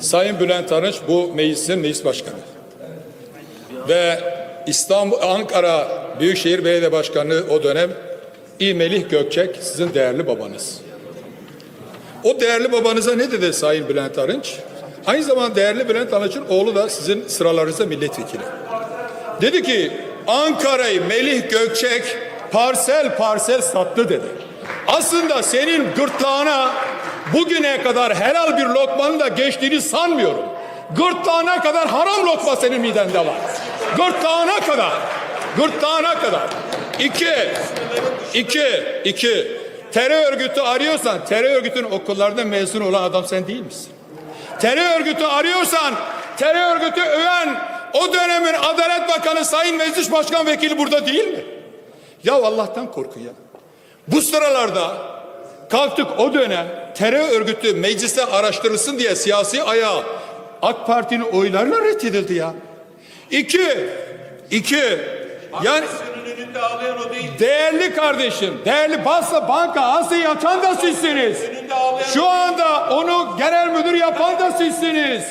Sayın Bülent Arınç bu meclisin meclis başkanı. Ve İstanbul, Ankara Büyükşehir Belediye Başkanı o dönem İ. Melih Gökçek sizin değerli babanız. O değerli babanıza ne dedi Sayın Bülent Arınç? Aynı zamanda değerli Bülent Arınç'ın oğlu da sizin sıralarınızda milletvekili. Dedi ki Ankara'yı Melih Gökçek parsel parsel sattı dedi. Aslında senin gırtlağına bugüne kadar helal bir lokmanın da geçtiğini sanmıyorum. Gırtlağına kadar haram lokma senin midende var. Gırtlağına kadar. Gırtlağına kadar. İki, iki, iki. Terör örgütü arıyorsan terör örgütün okullarında mezun olan adam sen değil misin? Terör örgütü arıyorsan terör örgütü öven o dönemin Adalet Bakanı Sayın Meclis Başkan Vekili burada değil mi? Ya Allah'tan korkun ya. Bu sıralarda kalktık o dönem terör örgütü mecliste araştırılsın diye siyasi ayağı AK Parti'nin oylarıyla reddedildi ya. İki, iki, yani Senin önünde ağlayan o değil. değerli kardeşim, değerli Basra Banka Asya yatan da sizsiniz. Şu anda onu genel müdür yapan da sizsiniz.